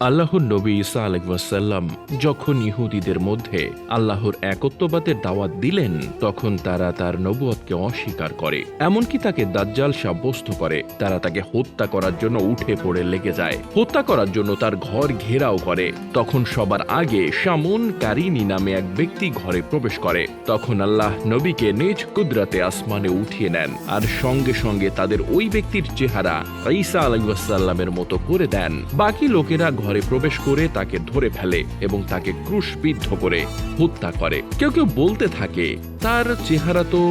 আল্লাহর নবী ঈসা আলাইসাল্লাম যখন ইহুদিদের মধ্যে আল্লাহর একত্ববাদের দাওয়াত দিলেন, তখন তারা তার নবুয়তকে অস্বীকার করে। এমনকি তাকে দাজ্জাল সাব্যস্ত করে। তারা তাকে হত্যা করার জন্য উঠে পড়ে লেগে যায়। হত্যা করার জন্য তার ঘর ঘেরাও করে। তখন সবার আগে শামুন কারিনী নামে এক ব্যক্তি ঘরে প্রবেশ করে। তখন আল্লাহ নবীকে নিজ কুদরাতে আসমানে উঠিয়ে নেন আর সঙ্গে সঙ্গে তাদের ওই ব্যক্তির চেহারা ঈসা আলাইসাল্লামের মতো করে দেন। বাকি লোকেরা ঘরে প্রবেশ করে তাকে ধরে ফেলে এবং তাকে ক্রুশবিদ্ধ করে হত্যা করে। কেউ কেউ বলতে থাকে, তার চেহারা তো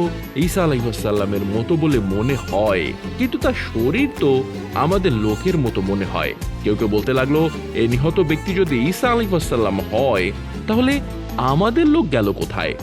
ঈসা আলাইসাল্লামের মতো বলে মনে হয়, কিন্তু তার শরীর তো আমাদের লোকের মতো মনে হয়। কেউ কেউ বলতে লাগল এই নিহত ব্যক্তি যদি ঈসা আলাইসাল্লাম হয়, তাহলে আমাদের লোক গেল কোথায়?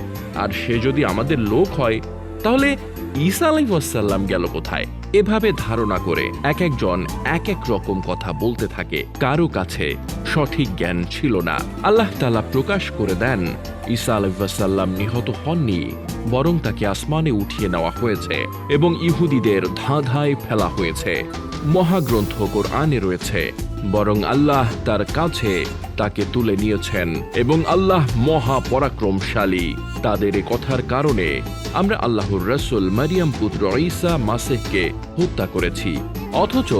আর সে যদি আমাদের লোক হয়, তাহলে ঈসা আলাইসাল্লাম গেল কোথায়? এভাবে ধারণা করে এক একজন এক এক রকম কথা বলতে থাকে। কারও কাছে সঠিক জ্ঞান ছিল না। আল্লাহ তালা প্রকাশ করে দেন, ঈসা আলাইসাল্লাম নিহত হননি, বরং তাকে আসমানে উঠিয়ে নেওয়া হয়েছে এবং ইহুদিদের ধাঁধায় ফেলা হয়েছে। মহাগ্রন্থ কোরআনে রয়েছে, বরং আল্লাহ তার কাছে তাকে তুলে নিয়েছেন এবং আল্লাহ মহা পরাক্রমশালী। তাদের কথার কারণে আমরা আল্লাহর রসুল মারিয়াম পুত্র ঈসা মাসেহকে হত্যা করেছি। অথচ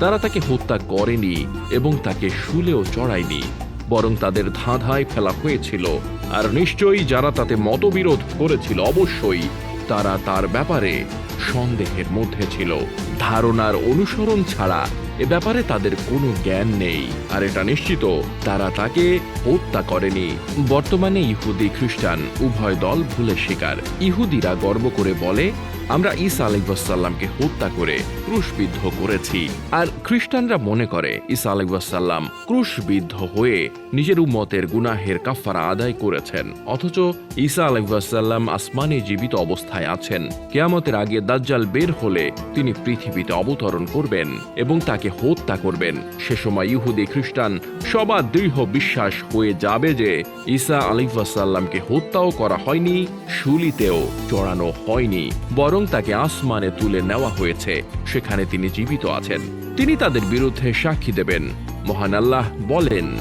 তারা তাকে হত্যা করেনি এবং তাকে শুলেও চড়ায়নি, বরং তাদের ধাঁধায় ফেলা হয়েছিল। আর নিশ্চয়ই যারা তাতে মতবিরোধ করেছিল, অবশ্যই তারা তার ব্যাপারে সন্দেহের মধ্যে ছিল। ধারণার অনুসরণ ছাড়া এ ব্যাপারে তাদের কোনো জ্ঞান নেই। আর এটা নিশ্চিত, তারা তাকে হত্যা করেনি। বর্তমানে ইহুদি খ্রিস্টান, উভয় দল ভুলে শিকার। ইহুদিরা গর্ব করে বলে, আমরা ঈসা আলাইসাল্লামকে হত্যা করে ক্রুশবিদ্ধ করেছি। আর খ্রিস্টানরা মনে করে, ঈসা আলাইসাল্লাম ক্রুশবিদ্ধ হয়ে নিজের উম্মতের গুনাহের কাফারা আদায় করেছেন। অথচ ঈসা আলাইসাল্লাম আসমানে জীবিত অবস্থায় আছেন। কেয়ামতের আগে দাজ্জাল বের হলে তিনি পৃথিবীতে অবতরণ করবেন এবং তাকে হত্যা করবেন। সে সময় ইহুদি খ্রিস্টান সবার দৃঢ় বিশ্বাস হয়ে যাবে যে ঈসা আলিফাসাল্লামকে হত্যাও করা হয়নি, শুলিতেও চড়ানো হয়নি, বরং তাকে আসমানে তুলে নেওয়া হয়েছে। সেখানে তিনি জীবিত আছেন। তিনি তাদের বিরুদ্ধে সাক্ষী দেবেন। মহান আল্লাহ বলেন,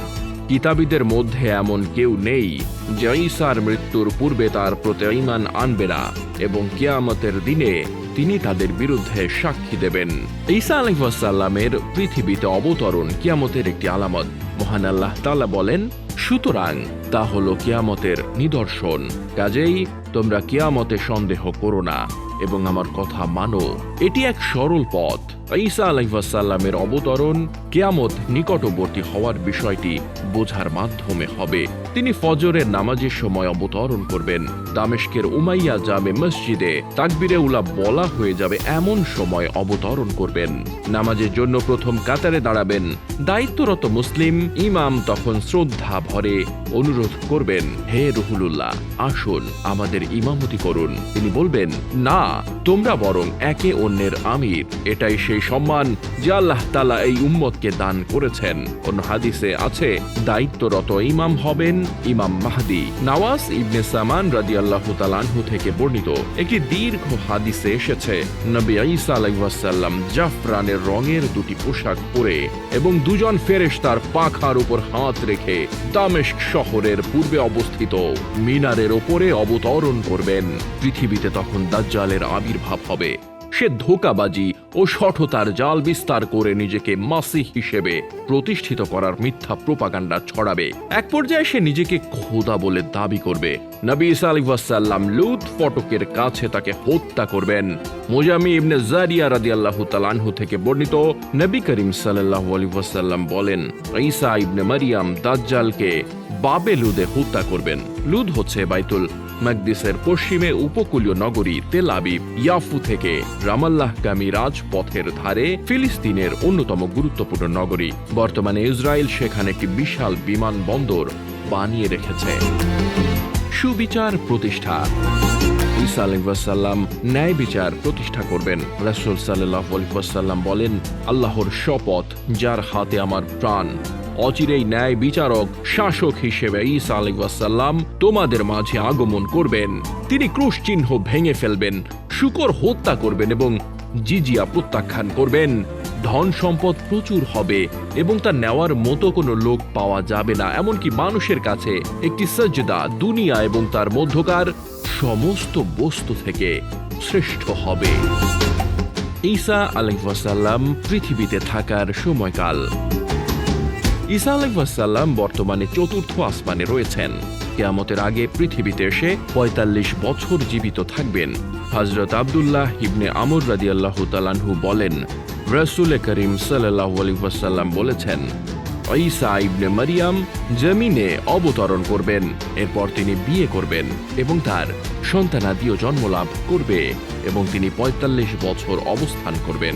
কিতাবীদের মধ্যে এমন কেউ নেই যে ঈসার মৃত্যুর পূর্বে তার প্রতি ঈমান আনবে না এবং কিয়ামতের দিনে তিনি তাদের বিরুদ্ধে সাক্ষী দেবেন। ঈসা আলহাসাল্লামের পৃথিবীতে অবতরণ কিয়ামতের একটি আলামত। মহান আল্লাহ তালা বলেন, সুতরাং তা হল কিয়ামতের নিদর্শন। কাজেই তোমরা কিয়ামতে সন্দেহ করো না এবং আমার কথা মানো। এটি এক সরল পথ। ঈসা আলাইসাল্লামের অবতরণ কেয়ামত নিকটবর্তী হওয়ার বিষয়টি বোঝার মাধ্যমে হবে। তিনি ফজরের নামাজের সময় অবতরণ করবেন। দামেশকের উমাইয়া জামে মসজিদে তাকবিরে উলা বলা হয়ে যাবে এমন সময় অবতরণ করবেন। নামাজের জন্য প্রথম কাতারে দাঁড়াবেন। দায়িত্বরত মুসলিম ইমাম তখন শ্রদ্ধা ভরে অনুরোধ করবেন, হে রুহুলুল্লাহ, আসুন, আমাদের ইমামতি করুন। তিনি বলবেন, না, তোমরা বরং একে অন্যের আমির। এটাই সেই সম্মান যে আল্লাহ তালা এই উম্মতকে দান করেছেন। অন্য হাদিসে আছে, দায়িত্বরত ইমাম হবেন ইমাম মাহদি, নওয়াজ ইবনে সামান রাদি আল্লাহ তালানহু থেকে বর্ণিত একটি দীর্ঘ হাদিসে এসেছে, নবী জাফরানের রঙের দুটি পোশাক পরে এবং দুজন ফেরেশ তার পাখার উপর হাত রেখে দামেস্ক শহরের পূর্বে অবস্থিত মিনারের ওপরে অবতরণ করবেন। পৃথিবীতে তখন দাজ্জালের আবির্ভাব হবে। সে ধোকাবাজি ও সঠতার জাল বিস্তার করে নিজেকে মাসি হিসেবে প্রতিষ্ঠিত করার মিথ্যা প্রপাগান্ডা ছড়াবে। এক পর্যায়ে সে নিজেকে খোদা বলে দাবি করবে। নবী ইসা আলিফাসাল্লাম লুত ফটকের কাছে তাকে হত্যা করবেন। মোজামি ইবনে জারিয়া রাদি আল্লাহ তালানহু থেকে বর্ণিত নবী করিম সাল্লাহ আলিফাসাল্লাম বলেন, ঈসা ইবনে মারিয়াম দাজ্জালকে বাবে লুদে হত্যা করবেন। লুদ হচ্ছে বাইতুল মাকদিসের পশ্চিমে উপকূলীয় নগরী তেল আবিব, ইয়াফু থেকে রামাল্লাহগামী রাজপথের ধারে ফিলিস্তিনের অন্যতম গুরুত্বপূর্ণ নগরী। বর্তমানে ইসরায়েল সেখানে একটি বিশাল বিমানবন্দর বানিয়ে রেখেছে। সুবিচার প্রতিষ্ঠা। ঈসা ন্যায় বিচার প্রতিষ্ঠা করবেন। রাসুল সাল্লাহ আলহাসাল্লাম বলেন, আল্লাহর শপথ যার হাতে আমার প্রাণ। অচিরেই ন্যায় বিচারক, শাসক হিসেবে ঈসা আলাইসাল্লাম তোমাদের মাঝে আগমন করবেন। তিনি ক্রুশ চিহ্ন ভেঙে ফেলবেন, শুকর হত্যা করবেন এবং জিজিয়া প্রত্যাখ্যান করবেন। ধন সম্পদ প্রচুর হবে এবং তা নেওয়ার মতো কোনো লোক পাওয়া যাবে না, এমনকি মানুষের কাছে একটি সজদা দুনিয়া এবং তার মধ্যকার সমস্ত বস্তু থেকে শ্রেষ্ঠ হবে। ঈসা আলাইসাল্লাম পৃথিবীতে থাকার সময়কাল। ঈসা আলাইসাল্লাম বর্তমানে চতুর্থ আসমানে রয়েছেন। কেয়ামতের আগে পৃথিবীতে এসে পঁয়তাল্লিশ বছর জীবিত থাকবেন। হজরত আবদুল্লাহ ইবনে আমর রাদি আল্লাহ তালানহু বলেন, রসুল করিম সাল্লাহ আলিহাসাল্লাম বলেছেন, ঈসা ইবনে মারিয়াম জমিনে অবতরণ করবেন, এরপর তিনি বিয়ে করবেন এবং তার সন্তানাদিও জন্মলাভ করবে এবং তিনি পঁয়তাল্লিশ বছর অবস্থান করবেন।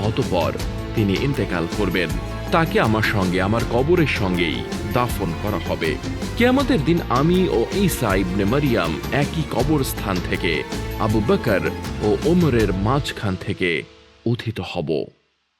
অতপর তিনি ইন্তেকাল করবেন। তাকে আমার সঙ্গে, আমার কবরের সঙ্গেই দাফন করা হবে। কেয়ামতের দিন আমি ও ঈসা ইবনে মারিয়াম একই কবর স্থান থেকে আবু বকর ও ওমরের মাঝখান থেকে উথিত হব।